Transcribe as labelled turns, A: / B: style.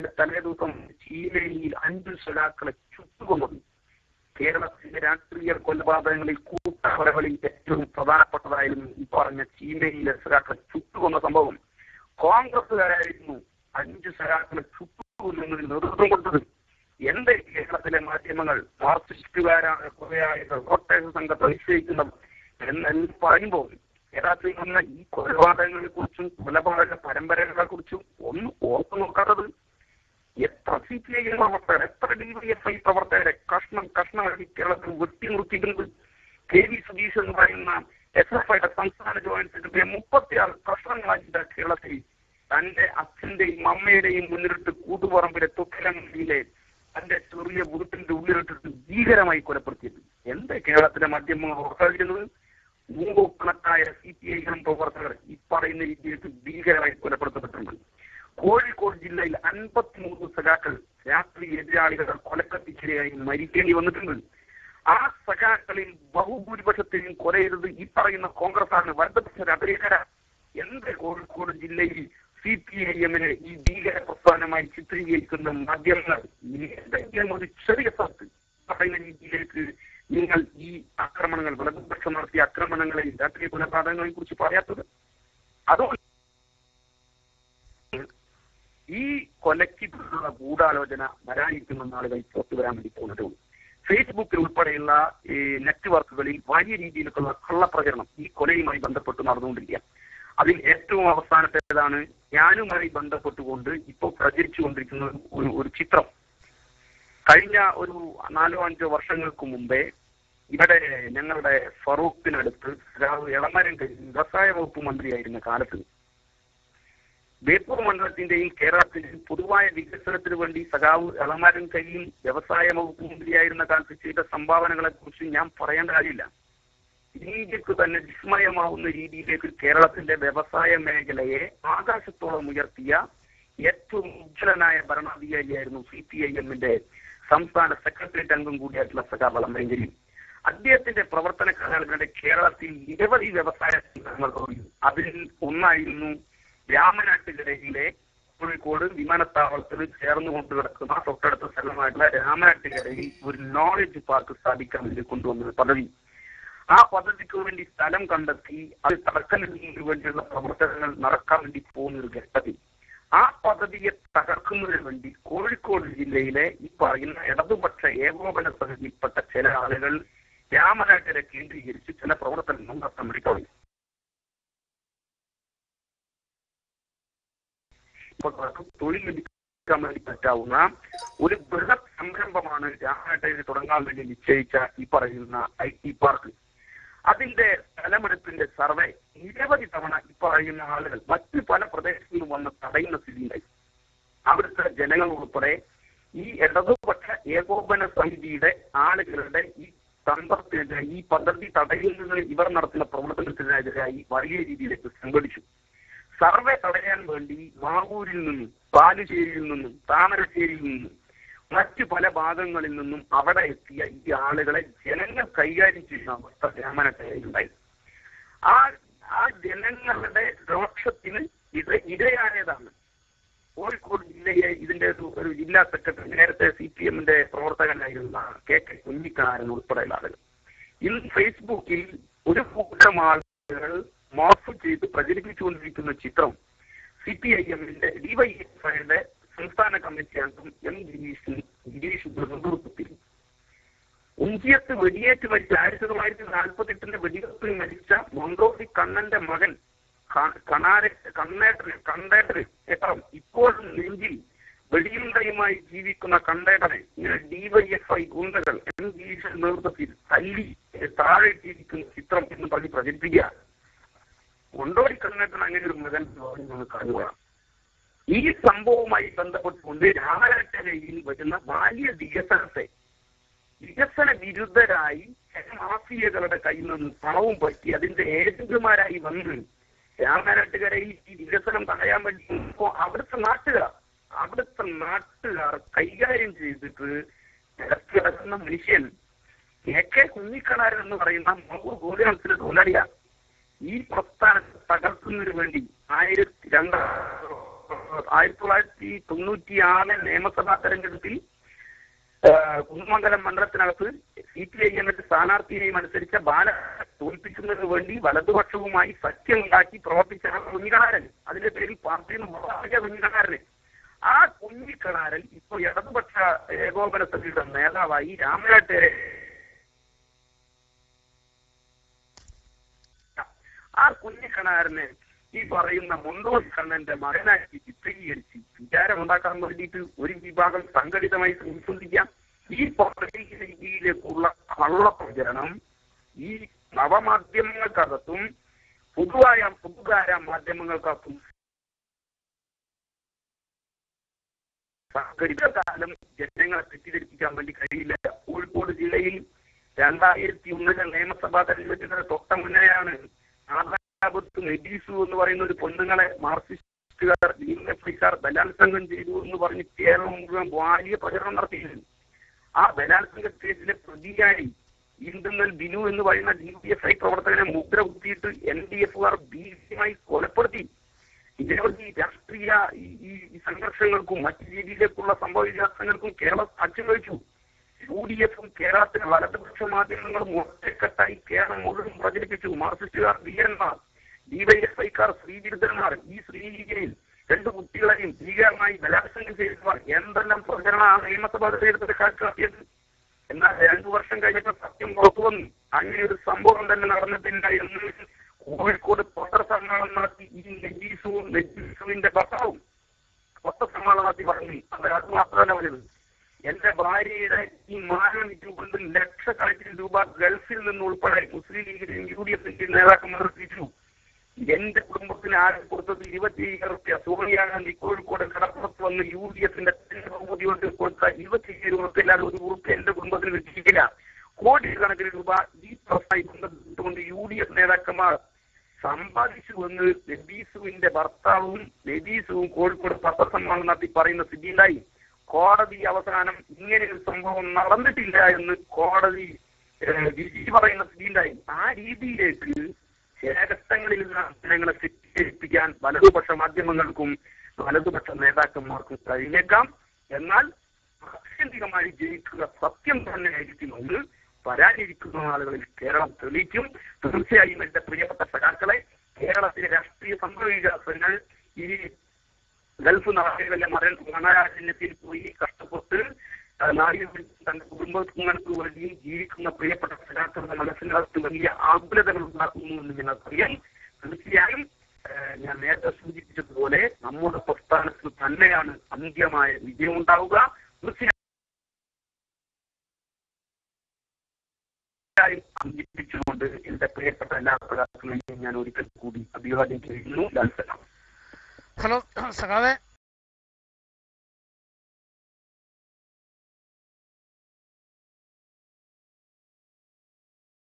A: പതിനേഴിന്റെ തലേദിവസം ചീലയിൽ അഞ്ചു സഖാക്കളെ ചുട്ടുകൊന്നത്. കേരളത്തിന്റെ രാഷ്ട്രീയ കൊലപാതകങ്ങളിൽ കൂട്ടക്കൊലകളിൽ ഏറ്റവും പ്രധാനപ്പെട്ടതായിരുന്നു ഈ പറഞ്ഞ ചീലയിലെ സഖാക്കളെ ചുട്ടുകൊന്ന സംഭവം. കോൺഗ്രസുകാരായിരുന്നു അഞ്ച് സഖാക്കളെ ചുട്ടുകൊല്ലുന്നതിന് നേതൃത്വം കൊടുത്തത്. എന്റെ കേരളത്തിലെ മാധ്യമങ്ങൾ മാർക്സിസ്റ്റുകാരാണ് കുറേയായത് റിപ്പോർട്ടേഴ്സ് സംഘത്തെ നിശ്ചയിക്കുന്നത് എന്നെല്ലാം പറയുമ്പോൾ യഥാർത്ഥത്തിൽ വന്ന ഈ കൊലപാതകങ്ങളെ കുറിച്ചും കൊലപാതക പരമ്പരകളെ കുറിച്ചും ഒന്നും ഓർത്തു നോക്കാത്തത് എത്ര സി പി ഐ പ്രവർത്തകർ എത്ര ഡി വൈ എഫ് ഐ പ്രവർത്തകരെ? കഷ്ണം കഷ്ണമാക്കി കേരളത്തിൽ വെട്ടിമുറുക്കിയിട്ടുണ്ട് കെ വി സുധീഷ് എന്ന് പറയുന്ന എസ് എഫ് ഐയുടെ സംസ്ഥാന ജോയിന്റ് സെക്രട്ടറി മുപ്പത്തിയാറ് കഷ്ണങ്ങളാക്കിയിട്ട് കേരളത്തിൽ തന്റെ അച്ഛന്റെയും അമ്മയുടെയും മുന്നിലിട്ട് കൂട്ടുപറമ്പിലെ തൊക്കിലെ തന്റെ ചെറിയ വീട്ടിന്റെ ഉള്ളിലിട്ടിട്ട് ഭീകരമായി കൊലപ്പെടുത്തിയത്. എന്ത് കേരളത്തിലെ മാധ്യമങ്ങൾ ഉറപ്പാക്കുന്നത് നൂറുകണക്കായ സി പി ഐ എം പ്രവർത്തകർ ഈ പറയുന്ന രീതിയിൽ ഭീകരമായി കൊലപ്പെടുത്തപ്പെട്ടിട്ടുണ്ട്. കോഴിക്കോട് ജില്ലയിൽ അൻപത്തിമൂന്ന് സഖാക്കൾ രാത്രി എതിരാളികളുടെ കൊലക്കത്തിച്ചിരയായി മരിക്കേണ്ടി വന്നിട്ടുണ്ട്. ആ സഖാക്കളിൽ ബഹുഭൂരിപക്ഷത്തെയും കുറയരുത് ഈ പറയുന്ന കോൺഗ്രസ് ആണ് വലതുപക്ഷ രാഷ്ട്രീയക്കാര എന്ത് കോഴിക്കോട് ജില്ലയിൽ സി പി ഐ എമ്മിനെ ഈ ഭീകര പ്രസ്ഥാനമായി ചിത്രീകരിക്കുന്ന മാധ്യമങ്ങൾ ഏതെങ്കിലും ഒരു ചെറിയ സ്ഥലത്ത് പറയുന്ന രീതിയിലേക്ക് നിങ്ങൾ ഈ ആക്രമണങ്ങൾ വലതുപക്ഷം നടത്തിയ ആക്രമണങ്ങളെ രാത്രി കൊലപാതകങ്ങളെ കുറിച്ച് പറയാത്തത്? അതുകൊണ്ട് ഈ കൊലയ്ക്കുള്ള ഗൂഢാലോചന വരാനിരിക്കുന്ന ആളുകൾ പുറത്തു വരാൻ വേണ്ടി പോകുന്നതേ ഉള്ളൂ ഫേസ്ബുക്കിൽ ഉൾപ്പെടെയുള്ള ഈ നെറ്റ്വർക്കുകളിൽ വലിയ രീതിയിലുള്ള കള്ളപ്രചരണം ഈ കൊലയുമായി ബന്ധപ്പെട്ട് നടന്നുകൊണ്ടിരിക്കുക അതിൽ ഏറ്റവും അവസാനത്തേതാണ് ഞാനുമായി ബന്ധപ്പെട്ടുകൊണ്ട് ഇപ്പോൾ പ്രചരിച്ചുകൊണ്ടിരിക്കുന്ന ഒരു ഒരു ചിത്രം. കഴിഞ്ഞ ഒരു നാലോ അഞ്ചോ വർഷങ്ങൾക്ക് മുമ്പേ ഇവിടെ ഞങ്ങളുടെ ഫറൂഖിനടുത്ത് എളമരം വ്യവസായ വകുപ്പ് മന്ത്രിയായിരുന്ന കാലത്ത് ബേപ്പൂർ മണ്ഡലത്തിന്റെയും കേരളത്തിന്റെയും പൊതുവായ വികസനത്തിന് വേണ്ടി സഖാവ് അലമാരും കയ്യിൽ വ്യവസായ വകുപ്പ് മന്ത്രിയായിരുന്ന കാലത്ത് ചെയ്ത സംഭാവനകളെ കുറിച്ച് ഞാൻ പറയേണ്ട കാര്യമില്ല. ഇന്ത്യയ്ക്ക് തന്നെ വിസ്മയമാവുന്ന രീതിയിലേക്ക് കേരളത്തിന്റെ വ്യവസായ മേഖലയെ ആകാശത്തോളം ഉയർത്തിയ ഏറ്റവും ഉജ്ജ്വലനായ ഭരണാധികാരിയായിരുന്നു സി പി ഐ എമ്മിന്റെ സംസ്ഥാന സെക്രട്ടേറിയറ്റ് അംഗം കൂടിയായിട്ടുള്ള സഖാ അലമരങ്കരി അദ്ദേഹത്തിന്റെ പ്രവർത്തന കാലങ്ങളുടെ കേരളത്തിൽ നിരവധി വ്യവസായ തുടങ്ങി. അതിൽ ഒന്നായിരുന്നു രാമനാട്ടുകരയിലെ കോഴിക്കോട് വിമാനത്താവളത്തിൽ ചേർന്നുകൊണ്ട് കിടക്കുന്ന തൊട്ടടുത്ത സ്ഥലമായിട്ടുള്ള രാമനാട്ടുകരയിൽ ഒരു നോളജ് പാർക്ക് സ്ഥാപിക്കാൻ വേണ്ടി കൊണ്ടുവന്ന പദ്ധതി. ആ പദ്ധതിക്ക് വേണ്ടി സ്ഥലം കണ്ടെത്തി അത് തടക്കലിന് വേണ്ടിയുള്ള പ്രവർത്തനങ്ങൾ നടക്കാൻ വേണ്ടി പോകുന്ന ഒരു ഘട്ടത്തിൽ. ആ പദ്ധതിയെ തകർക്കുന്നതിന് വേണ്ടി കോഴിക്കോട് ജില്ലയിലെ ഈ പറയുന്ന ഇടതുപക്ഷ ഏകോപന സമിതിയിൽപ്പെട്ട ചില ആളുകൾ രാമനാട്ടരെ കേന്ദ്രീകരിച്ച് ചില പ്രവർത്തനങ്ങൾ നടത്താൻ വേണ്ടി തുടങ്ങി. തൊഴിൽ ലഭിക്കാൻ വേണ്ടി പറ്റാവുന്ന ഒരു ബൃഹത് സംരംഭമാണ് രാമേട്ടയിൽ തുടങ്ങാൻ വേണ്ടി നിശ്ചയിച്ച ഈ പറയുന്ന ഐ ടി പാർക്ക്. അതിന്റെ സ്ഥലമെടുപ്പിന്റെ സർവേ നിരവധി തവണ ഈ പറയുന്ന ആളുകൾ മറ്റ് പല പ്രദേശങ്ങളിലും വന്ന് തടയുന്ന സ്ഥിതിയുണ്ടായി. അവിടുത്തെ ജനങ്ങൾ ഉൾപ്പെടെ ഈ ഇടതുപക്ഷ ഏകോപന സമിതിയുടെ ആളുകളുടെ ഈ തന്ത്രത്തിനെതിരെ ഈ പദ്ധതി തടയുന്നതിന് ഇവർ നടത്തുന്ന പ്രവർത്തനത്തിനെതിരായി വലിയ രീതിയിലേക്ക് സംഘടിച്ചു. സർവേ തടയാൻ വേണ്ടി മാവൂരിൽ നിന്നും പാലുശ്ശേരിയിൽ നിന്നും താമരശ്ശേരിയിൽ നിന്നും മറ്റു പല ഭാഗങ്ങളിൽ നിന്നും അവിടെ എത്തിയ ഈ ആളുകളെ ജനങ്ങൾ കൈകാര്യം ചെയ്യുന്ന അവസ്ഥ രാമനട്ടയിലുണ്ടായി ആ ആ ജനങ്ങളുടെ രോക്ഷത്തിന് ഇത് ഇരയായതാണ്. കോഴിക്കോട് ജില്ലയെ ഇതിന്റെ ഒരു ജില്ലാ സെക്രട്ടറി നേരത്തെ സി പി എമ്മിന്റെ പ്രവർത്തകനായിരുന്ന കെ കെ കുഞ്ഞിക്കാരൻ ഉൾപ്പെടെയുള്ള ആളുകൾ. ഇന്ന് ഫേസ്ബുക്കിൽ ഒരു കൂട്ടം ആളുകൾ മോർഫ് ചെയ്ത് പ്രചരിപ്പിച്ചുകൊണ്ടിരിക്കുന്ന ചിത്രം സി പി ഐ എമ്മിന്റെ ഡിവൈഎഫ്ഐയുടെ സംസ്ഥാന കമ്മിറ്റി അംഗം എം ഗിരീഷ് ഗിരീഷിന്റെ നേതൃത്വത്തിൽ ഉഞ്ചിയത്ത് വെടിയേറ്റ് മരിച്ച ആയിരത്തി തൊള്ളായിരത്തി നാൽപ്പത്തി എട്ടിന്റെ വെടിവെപ്പിൽ മരിച്ച മൊണ്ടോടി കണ്ണന്റെ മകൻ കണാരെ കണ്ണേട്ടന് കണ്ടേട്ടന് ഏട്ടം ഇപ്പോഴും നെഞ്ചിൽ വെടിയുണ്ടയുമായി ജീവിക്കുന്ന കണ്ടേട്ടനെ ഇങ്ങനെ ഡിവൈഎഫ്ഐ ഗുണ്ടകൾ എം ഗിരീഷ് നേതൃത്വത്തിൽ തല്ലി താഴെ ജീവിക്കുന്ന ചിത്രം എന്ന് പറഞ്ഞ് പ്രചരിപ്പിക്കുക കൊണ്ടോടി അങ്ങനെ ഒരു മകൻ കാണുക ഈ സംഭവവുമായി ബന്ധപ്പെട്ടുകൊണ്ട് രാമനാട്ടകയിൽ വരുന്ന ബാല്യ വികസനത്തെ വികസന വിരുദ്ധരായി മാഫിയകളുടെ കയ്യിൽ നിന്ന് പണവും പറ്റി അതിന്റെ ഏജന്റുമാരായി വന്ന് രാമനാട്ടുകരയിൽ ഈ വികസനം തടയാൻ വേണ്ടി അവിടുത്തെ നാട്ടുകാർ അവിടുത്തെ നാട്ടുകാർ കൈകാര്യം ചെയ്തിട്ട് കിടക്കുന്ന മനുഷ്യൻ കെ കെ കുഞ്ഞിക്കണാരൻ എന്ന് പറയുന്ന മൗർ ഗോലിയാണത്തിന് തൊഴിലാളിയാണ് ഈ പ്രസ്ഥാനത്തെ തകർക്കുന്നതിന് വേണ്ടി ആയിരത്തി രണ്ട് ആയിരത്തി തൊള്ളായിരത്തി തൊണ്ണൂറ്റി ആറ് നിയമസഭാ തെരഞ്ഞെടുപ്പിൽ കുന്നമംഗലം മണ്ഡലത്തിനകത്ത് സി പി ഐ എമ്മിന്റെ സ്ഥാനാർത്ഥിയെയും അനുസരിച്ച ബാല തോൽപ്പിക്കുന്നതിന് വേണ്ടി വലതുപക്ഷവുമായി സഖ്യമുണ്ടാക്കി പ്രവർത്തിച്ച കുഞ്ഞിക്കണാരൻ. അതിന്റെ പേരിൽ പാർട്ടിയിൽ മുഖായ കുഞ്ഞിക്കണാരന് ആ കുഞ്ഞിക്കണാരൻ ഇപ്പോൾ ഇടതുപക്ഷ ഏകോപന സമിതിയുടെ നേതാവായി രാമനാട്ടേരെ ആ കുഞ്ഞിക്കണാരനെ ഈ പറയുന്ന മുണ്ടോസ് കണ്ണന്റെ മകനാക്കി ചിത്രീകരിച്ച് വിചാരമുണ്ടാക്കാൻ വേണ്ടിയിട്ട് ഒരു വിഭാഗം സംഘടിതമായി ശ്രമിച്ചുകൊണ്ടിരിക്കാം ഈ പറയുന്ന രീതിയിലേക്കുള്ള കള്ളപ്രചരണം ഈ നവമാധ്യമങ്ങൾക്കകത്തും പൊതുവായ പൊതുകാര മാധ്യമങ്ങൾക്കകത്തും സംഘടിത കാലം ജനങ്ങളെ തെറ്റിദ്ധരിപ്പിക്കാൻ വേണ്ടി കഴിയില്ല. കോഴിക്കോട് ജില്ലയിൽ രണ്ടായിരത്തി ഒന്നിലെ നിയമസഭാ തെരഞ്ഞെടുപ്പിന് തൊട്ട മുന്നെയാണ് ആദാപത്ത് നെഡീസു എന്ന് പറയുന്ന ഒരു പെണ്ണുങ്ങളെ മാർക്സിസ്റ്റുകാർ ഡിഎംഎഫ്ഐക്കാർ ബലാത്സംഗം ചെയ്തു എന്ന് പറഞ്ഞ് കേരളം മുഴുവൻ വലിയ പ്രചരണം നടത്തിയിരുന്നു. ആ ബലാത്സംഗ കേസിലെ പ്രതിയായി ഇന്ത്യന്നൽ ബിനു എന്ന് പറയുന്ന ഡി പി എഫ് ഐ പ്രവർത്തകനെ മുദ്ര കുത്തിയിട്ട് എൻ ഡി എഫുകാർ ഭീഷണിയായി കൊലപ്പെടുത്തി. നിരവധി രാഷ്ട്രീയ ഈ സംഘർഷങ്ങൾക്കും മറ്റു രീതിയിലേക്കുള്ള സംഭവ വികാസങ്ങൾക്കും കേരളം സാക്ഷ്യം വഹിച്ചു യു ഡി എഫും കേരളത്തിലെ വലതുപക്ഷ മാധ്യമങ്ങളും ഒറ്റക്കെട്ടായി കേരളം മുഴുവൻ പ്രചരിപ്പിച്ചു മാർക്സിസ്റ്റുകാർ വീരന്മാർ ഡിവൈഎഫ്ഐക്കാർ ശ്രീവിരുദ്ധന്മാർ ഈ ശ്രീലീഗയിൽ രണ്ട് കുട്ടികളെയും ഭീകരമായി ബലാത്സംഗം ചെയ്തവർ എന്തെല്ലാം പ്രചരണ നിയമസഭാ തെരഞ്ഞെടുപ്പിന്റെ കാഴ്ചയാക്കിയത് എന്നാൽ രണ്ടു വർഷം കഴിഞ്ഞപ്പോൾ സത്യം പുറത്തു വന്നു. അങ്ങനെ ഒരു സംഭവം തന്നെ നടന്നിട്ടില്ല എന്ന് കോഴിക്കോട് പത്രസമ്മേളനം നടത്തി. ഈ നെഗീസുവും നെഗീസുവിന്റെ ഭർത്താവും പത്രസമ്മേളനം നടത്തി പറഞ്ഞു. അത് അത് മാത്രമല്ല പറഞ്ഞത്. എന്റെ ഭാര്യയുടെ ഈ മാനം കൊണ്ട് ലക്ഷക്കണക്കിന് രൂപ ഗൾഫിൽ നിന്ന് ഉൾപ്പെടെ മുസ്ലിം ലീഗിന്റെയും യു ഡി എഫിന്റെയും നേതാക്കന്മാർ തിരിച്ചു. എന്റെ കുടുംബത്തിന് ആകെ കൊടുത്തത് ഇരുപത്തി അയ്യായിരം റുപ്യ സോണിയാഗാന്ധി കോഴിക്കോട് കടപ്പുറത്ത് വന്ന് യു ഡി എഫിന്റെ ബഹുമതി കൊണ്ട് കൊടുത്ത ഇരുപത്തി അയ്യായിരം റുപ്യ അല്ലാതെ ഒരു റുപ്യ എന്റെ കുടുംബത്തിന് കിട്ടിയിട്ടില്ല. കോടിക്കണക്കിന് രൂപ ഈ പ്രശ്നമായി ബന്ധപ്പെട്ടുകൊണ്ട് യു ഡി എഫ് നേതാക്കന്മാർ സമ്പാദിച്ചുവെന്ന് ലബീസുവിന്റെ ഭർത്താവും ലബീസുവും കോഴിക്കോട് പത്രസമ്മേളനം നടത്തി പറയുന്ന സ്ഥിതിയുണ്ടായി. കോടതി അവസാനം ഇങ്ങനെ ഒരു സംഭവം നടന്നിട്ടില്ല എന്ന് കോടതി വിധി പറയുന്ന സ്ഥിതിയുണ്ടായി. ആ രീതിയിലേക്ക് നിന്ന് ജനങ്ങളെ തെറ്റിദ്ധരിപ്പിക്കാൻ വലതുപക്ഷ മാധ്യമങ്ങൾക്കും വലതുപക്ഷ നേതാക്കന്മാർക്കും കഴിഞ്ഞേക്കാം. എന്നാൽ ആത്യന്തികമായി ജയിക്കുക സത്യം തന്നെ തന്നെയായിരിക്കുമെന്ന് വരാനിരിക്കുന്ന ആളുകളിൽ കേരളം തെളിയിക്കും. തീർച്ചയായും എന്റെ പ്രിയപ്പെട്ട സഖാക്കളെ കേരളത്തിലെ രാഷ്ട്രീയ സംഭവ വികാസങ്ങൾ ഈ ഗൾഫ് നാടുകളിലെ മരൺ മണരാജന്യത്തിൽ പോയി കഷ്ടപ്പെട്ട് ആ, തന്റെ കുടുംബങ്ങൾക്ക് വേണ്ടി ജീവിക്കുന്ന പ്രിയപ്പെട്ട സഖാക്കളുടെ മനസ്സിനകത്ത് വലിയ ആകുലതകൾ ഉണ്ടാക്കുന്നു എന്ന് നിങ്ങൾക്കറിയാം. തീർച്ചയായും ഞാൻ നേരത്തെ സൂചിപ്പിച്ചതുപോലെ നമ്മുടെ പ്രസ്ഥാനത്തിൽ തന്നെയാണ് അന്ത്യമായ വിജയം ഉണ്ടാവുക. തീർച്ചയായും എന്റെ പ്രിയപ്പെട്ട എല്ലാ പ്രകാശങ്ങളെയും ഞാൻ ഒരിക്കൽ കൂടി അഭിവാദ്യം ചെയ്യുന്നു. Lal
B: kalau sagave